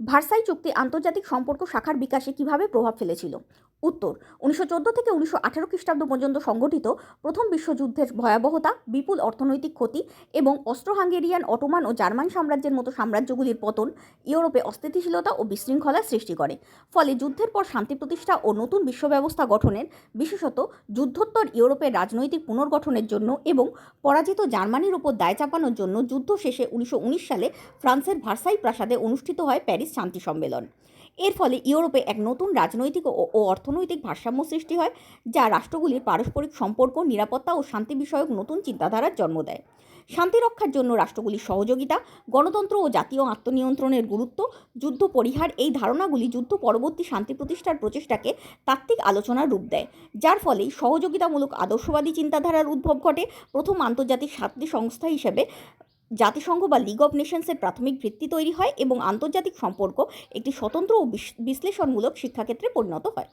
Versailles চুক্তি আন্তর্জাতিক সম্পর্ক শাখার বিকাশে কীভাবে প্রভাব ফেলেছিল? উত্তর, উনিশশো চোদ্দ থেকে উনিশশো আঠারো খ্রিস্টাব্দ পর্যন্ত সংগঠিত প্রথম বিশ্বযুদ্ধের ভয়াবহতা, বিপুল অর্থনৈতিক ক্ষতি এবং অস্ট্রো হাঙ্গেরিয়ান অটোমান ও জার্মান সাম্রাজ্যের মতো সাম্রাজ্যগুলির পতন ইউরোপে অস্থিতিশীলতা ও বিশৃঙ্খলা সৃষ্টি করে। ফলে যুদ্ধের পর শান্তি প্রতিষ্ঠা ও নতুন বিশ্ব ব্যবস্থা গঠনের, বিশেষত যুদ্ধোত্তর ইউরোপের রাজনৈতিক পুনর্গঠনের জন্য এবং পরাজিত জার্মানির উপর দায় চাপানোর জন্য যুদ্ধ শেষে উনিশশো উনিশ সালে ফ্রান্সের ভার্সাই প্রাসাদে অনুষ্ঠিত হয় প্যারিস শান্তি সম্মেলন। এর ফলে ইউরোপে এক নতুন রাজনৈতিক ও অর্থনৈতিক ভারসাম্য সৃষ্টি হয়, যা রাষ্ট্রগুলির পারস্পরিক সম্পর্ক, নিরাপত্তা ও শান্তি বিষয়ক নতুন চিন্তাধারার জন্ম দেয়। শান্তি রক্ষার জন্য রাষ্ট্রগুলির সহযোগিতা, গণতন্ত্র ও জাতীয় আত্মনিয়ন্ত্রণের গুরুত্ব, যুদ্ধ পরিহার এই ধারণাগুলি যুদ্ধ পরবর্তী শান্তি প্রতিষ্ঠার প্রচেষ্টাকে তাত্ত্বিক আলোচনার রূপ দেয়, যার ফলে সহযোগিতামূলক আদর্শবাদী চিন্তাধারার উদ্ভব ঘটে। প্রথম আন্তর্জাতিক শান্তি সংস্থা হিসেবে জাতিসংঘ বা লিগ অব নেশনসের প্রাথমিক ভিত্তি তৈরি হয় এবং আন্তর্জাতিক সম্পর্ক একটি স্বতন্ত্র ও বিশ- বিশ্লেষণমূলক শিক্ষাক্ষেত্রে পরিণত হয়।